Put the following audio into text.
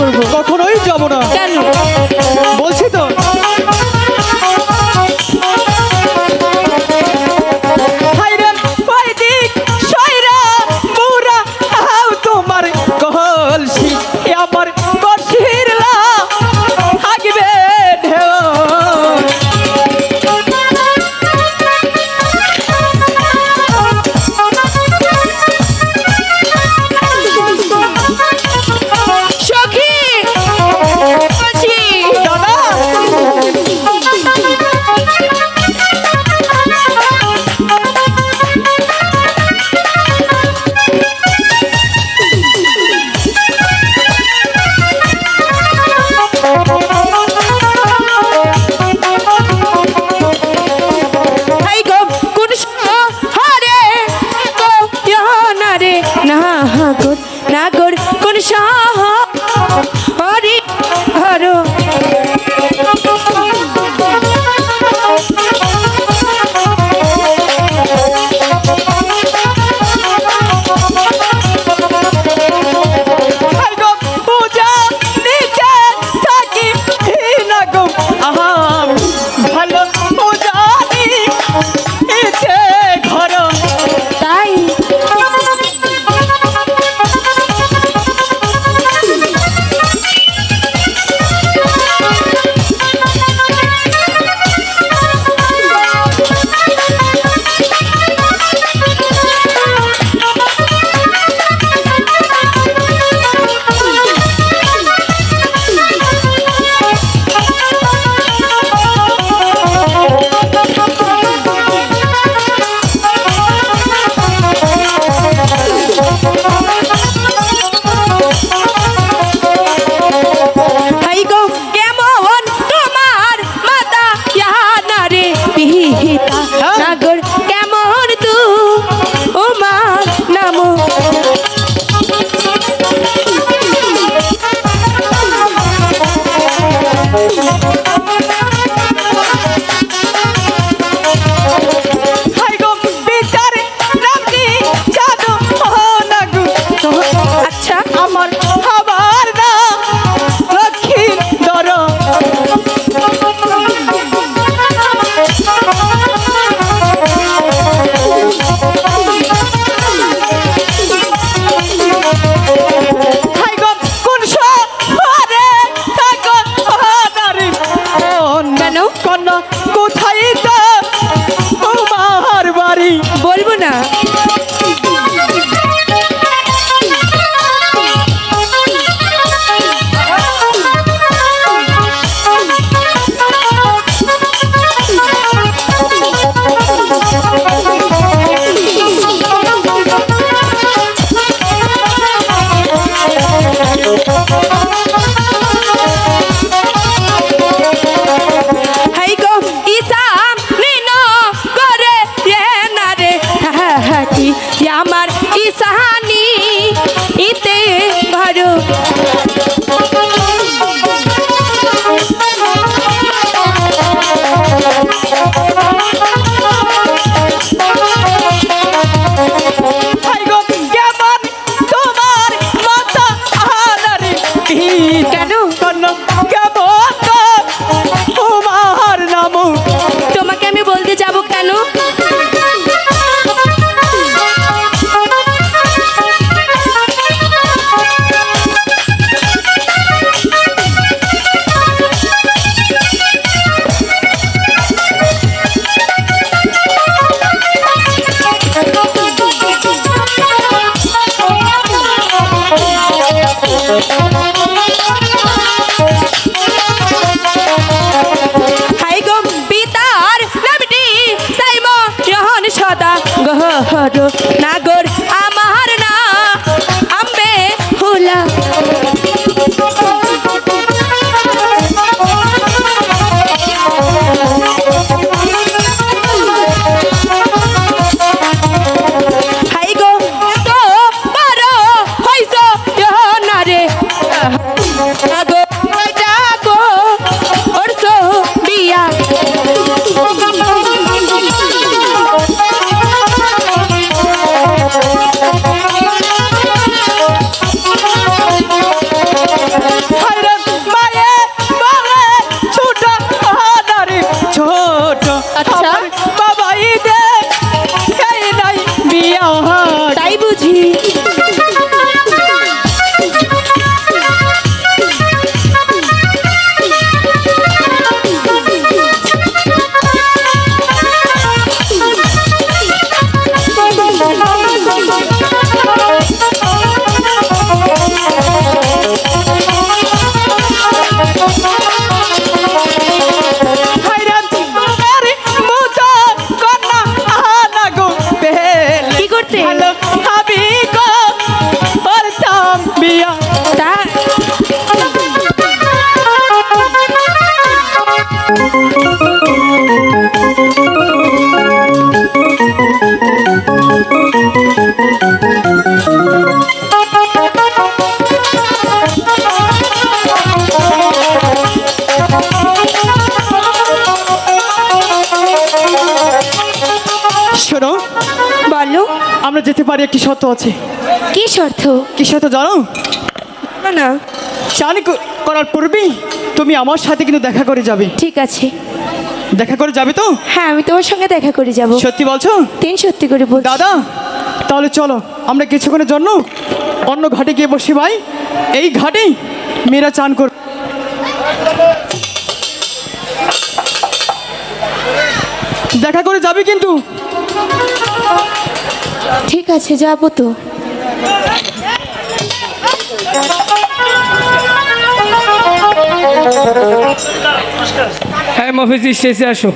করব কখনোই যাব না। কেন? না yeah. আমরা যেতে পারি একটি শর্ত আছে। কি শর্ত? কি শর্ত জানো? না না। চান করার পূর্বেই তুমি আমার সাথে কিন্তু দেখা করে যাবে। ঠিক আছে। দেখা করে যাবে তো? হ্যাঁ আমি তোমার সঙ্গে দেখা করে যাব। সত্যি বলছো? তিন সত্যি করে বল দাদা তাহলে চলো আমরা কিছুক্ষণের জন্য অন্য ঘাটে গিয়ে বসি ভাই। এই ঘাটেই মেয়েরা চান কর দেখা করে যাবে কিন্তু। আছে যাব তো। হ্যাঁ মফিজ স্টেজে আসো।